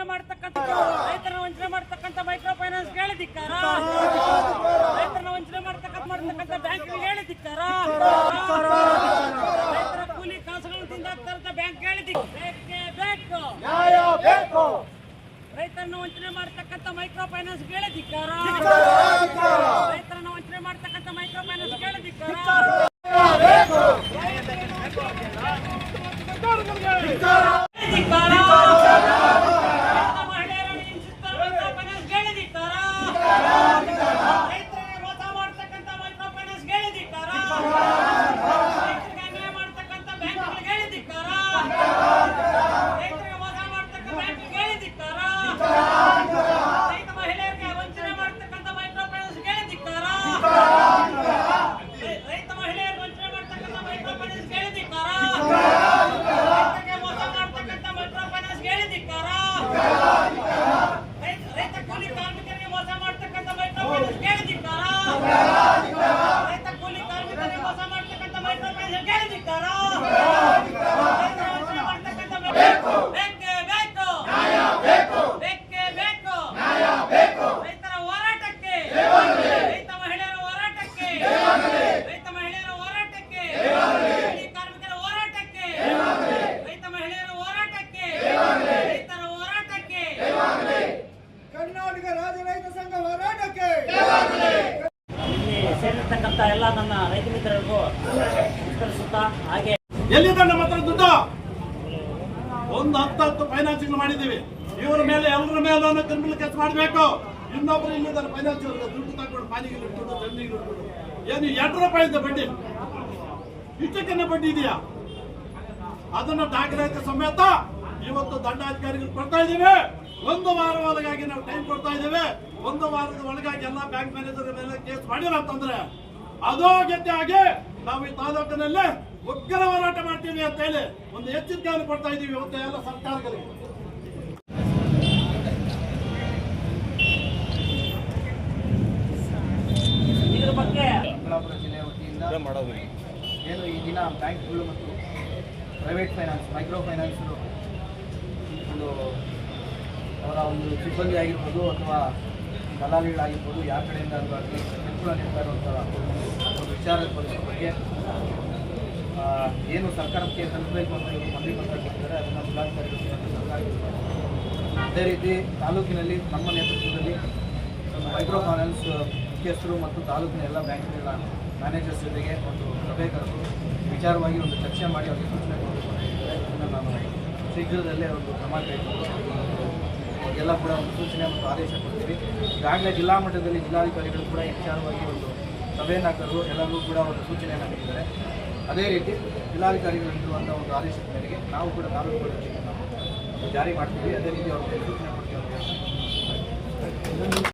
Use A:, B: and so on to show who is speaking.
A: ವಂಚನೆ ಮಾಡ್ತಕ್ಕಂಥ ರೈತರನ್ನ ವಂಚನೆ ಮಾಡ್ತಕ್ಕಂಥ ಮೈಕ್ರೋ ಫೈನಾನ್ಸ್ ಹೇಳಿದಿಕ್ಕಾರ? ರೈತರನ್ನ ವಂಚನೆ ಮಾಡ್ತಕ್ಕಂತ ಮಾಡ್ತಕ್ಕಂಥ ಬ್ಯಾಂಕ್ ಹೇಳಿದಿಕ್ಕಾರ? ರೈತರ ಕೂಲಿ ಕಾಸುಗಳು ತಿಂದಾಗ್ತಾರಂತ ಬ್ಯಾಂಕ್ ಹೇಳಿದಿ ಬೇಕು ರೈತರನ್ನ ವಂಚನೆ ಮಾಡ್ತಕ್ಕಂಥ ಮೈಕ್ರೋ ಫೈನಾನ್ಸ್ ಹೇಳಿದಿಕ್ಕಾರ? ರೈತರನ್ನ ವಂಚನೆ ಮಾಡ್ತಕ್ಕಂಥ ಮೈಕ್ರೋ ಫೈನಾನ್ಸ್ ಹೇಳಿದಿಕ್ಕಾರ ರೈತ ಮಹಿಳೆಯರು ವಂಚನೆ ಮಾಡ್ತಕ್ಕಂಥ ಮೈಕ್ರೋ ಫೈನಾನ್ಸ್ ಕೇಳಿದಿಕ್ಕಾರ ರೈತರಿಗೆ ಮೋಸ ಮಾಡ್ತಕ್ಕಂಥ ಮೈಕ್ರೋ ಫೈನಾನ್ಸ್ ಹೇಳಿದಿಕ್ಕಾರ ರೈತ ರೈತ ಕೂಲಿ ಕಾರ್ಮಿಕರಿಗೆ ಮೋಸ ಮಾಡ್ತಕ್ಕಂಥ ಮೈಕ್ರೋ ಫೈನಾನ್ಸ್ ಹೇಳಿದಿಕ್ಕಾರ ರೈತ ಕೂಲಿ ಕಾರ್ಮಿಕರಿಗೆ ಮೋಸ ಮಾಡ್ತಕ್ಕಂಥ ಮೈಕ್ರೋ ಫೈನಾನ್ಸ್ ಹೇಳಿದಿಕ್ಕಾರ ರೈತರ ವಂಚನೆ ಮಾಡ್ತಕ್ಕಂಥ ಬೇಕು ಬೇಕೇ ಬೇಕು
B: ಬೇಕು
A: ಬೇಕೇ ಬೇಕು
B: ಬೇಕು
A: ರೈತರ ಹೋರಾಟಕ್ಕೆ ರೈತ ಮಹಿಳೆಯರ ಹೋರಾಟಕ್ಕೆ ರೈತ ಮಹಿಳೆಯರ ಹೋರಾಟಕ್ಕೆ ಕೂಲಿ ಕಾರ್ಮಿಕರ ಹೋರಾಟಕ್ಕೆ ರೈತ ಮಹಿಳೆಯರ ಹೋರಾಟಕ್ಕೆ ರೈತರ ಹೋರಾಟಕ್ಕೆ
B: ಕರ್ನಾಟಕ ರಾಜ್ಯ ರೈತ ಸಂಘ ಹೋರಾಟಕ್ಕೆ
A: ಇಲ್ಲಿ ಸೇರಿರ್ತಕ್ಕಂಥ ಎಲ್ಲ ನನ್ನ ರೈತ ಮಿತ್ರರಿಗೂ ವಿಸ್ತರಿಸುತ್ತಾ ಹಾಗೆ.
C: ಎಲ್ಲಿದೆ ನಮ್ಮ ಹತ್ರ ದುಡ್ಡು? ಒಂದು ಹತ್ತು ಹತ್ತು ಫೈನಾನ್ಸಿಂಗ್ ಮಾಡಿದ್ದೀವಿ. ಇವರ ಮೇಲೆ ಎಲ್ಲರ ಮೇಲೆ ಕ್ರಿಮಿನಲ್ ಕೆಲಸ ಮಾಡಬೇಕು. ಇನ್ನೊಬ್ರು ಇಲ್ಲಿದ್ದಾರೆ ಫೈನಾನ್ಸ್ ದುಡ್ಡು ತಗೊಂಡು ಪಾನಿಗೆ ದುಡ್ಡು ಏನು, ಎರಡು ರೂಪಾಯಿ ಇದೆ ಬಡ್ಡಿ. ಇಷ್ಟಕ್ಕೇನೆ ಬಡ್ಡಿ ಇದೆಯಾ? ಅದನ್ನ ದಾಖಲಾತಿ ಸಮೇತ ಇವತ್ತು ದಂಡಾಧಿಕಾರಿಗಳು ಕೊಡ್ತಾ ಇದ್ದೀವಿ. ಒಂದು ವಾರ ಒಳಗಾಗಿ ನಾವು ಟೈಮ್ ಕೊಡ್ತಾ ಇದ್ದೇವೆ. ಒಂದು ವಾರದ ಒಳಗಾಗಿ ಎಲ್ಲ ಬ್ಯಾಂಕ್ ಮ್ಯಾನೇಜರ್ ಮೇಲೆ ಕೇಸ್ ಮಾಡಿಲ್ಲ ಅಂತಂದ್ರೆ ಅದೋ ಗೆದ್ದೆ ಆಗಿ ನಾವು ಈ ತಾಲೂಕಿನಲ್ಲಿ ಉಗ್ರ ಹೋರಾಟ ಮಾಡ್ತೀವಿ ಅಂತ ಹೇಳಿ ಒಂದು ಎಚ್ಚರಿಕೆಯನ್ನು ಕೊಡ್ತಾ ಇದ್ದೀವಿ ಇವತ್ತು ಎಲ್ಲ ಸರ್ಕಾರಗಳಿಗೆ.
A: ಇದ್ರ ಬಗ್ಗೆ
D: ಚಿಕ್ಕಬಳ್ಳಾಪುರ ಜಿಲ್ಲೆಯ ವತಿಯಿಂದ ಏನು ಈ ದಿನ ಬ್ಯಾಂಕ್ಗಳು ಮತ್ತು ಪ್ರೈವೇಟ್ ಫೈನಾನ್ಸ್ ಮೈಕ್ರೋ ಫೈನಾನ್ಸ್ ಒಂದು ಅವರ ಒಂದು ಸಿಬ್ಬಂದಿ ಆಗಿರ್ಬೋದು ಅಥವಾ ದಲಾಲಿಗಳಾಗಿರ್ಬೋದು ಯಾವ ಕಡೆಯಿಂದ ಆಗಲಿ ಕಿರುಕುಳ ನೀಡ್ತಾ ಇರುವಂಥ ಒಂದು ವಿಚಾರದ ಬಗ್ಗೆ ಬಗ್ಗೆ ಏನು ಸರ್ಕಾರಕ್ಕೆ ತಲುಪಬೇಕು ಅಂತ ಇವರು ಮನವಿ ಪತ್ರ ಕೊಟ್ಟಿದ್ದಾರೆ ಅದನ್ನು ಜಿಲ್ಲಾಧಿಕಾರಿಗಳು ಸರ್ಕಾರ ಅದೇ ರೀತಿ ತಾಲೂಕಿನಲ್ಲಿ ನಮ್ಮ ನೇತೃತ್ವದಲ್ಲಿ ಒಂದು ಮೈಕ್ರೋ ಫೈನಾನ್ಸ್ ಮುಖ್ಯಸ್ಥರು ಮತ್ತು ತಾಲೂಕಿನ ಎಲ್ಲ ಬ್ಯಾಂಕ್ಗಳ ಮ್ಯಾನೇಜರ್ಸ್ ಜೊತೆಗೆ ಒಂದು ಸಭೆ ಕರೆದು ವಿಚಾರವಾಗಿ ಒಂದು ಚರ್ಚೆ ಮಾಡಿ ಅವರಿಗೆ ಸೂಚನೆ ಕೊಡಬೇಕು ನಾನು ಶೀಘ್ರದಲ್ಲೇ ಒಂದು ಕ್ರಮ ಕೈಗೊಂಡು ಎಲ್ಲ ಕೂಡ ಒಂದು ಸೂಚನೆ ಮತ್ತು ಆದೇಶ ಕೊಡ್ತೀವಿ. ಈಗಾಗಲೇ ಜಿಲ್ಲಾ ಮಟ್ಟದಲ್ಲಿ ಜಿಲ್ಲಾಧಿಕಾರಿಗಳು ಕೂಡ ವಿಚಾರವಾಗಿ ಒಂದು ಸಭೆಯನ್ನು ಕರೆದು ಎಲ್ಲರಿಗೂ ಕೂಡ ಒಂದು ಸೂಚನೆಯನ್ನು ನೀಡಿದ್ದಾರೆ. ಅದೇ ರೀತಿ ಜಿಲ್ಲಾಧಿಕಾರಿಗಳು ನೀಡುವಂಥ ಒಂದು ಆದೇಶದ ಮೇರೆಗೆ ನಾವು ಕೂಡ ತಾಲೂಕು ನಾವು ಜಾರಿ ಮಾಡ್ತೀವಿ. ಅದೇ ರೀತಿ ಅವ್ರಿಗೆ ಸೂಚನೆ ಕೊಡ್ತೀವಿ.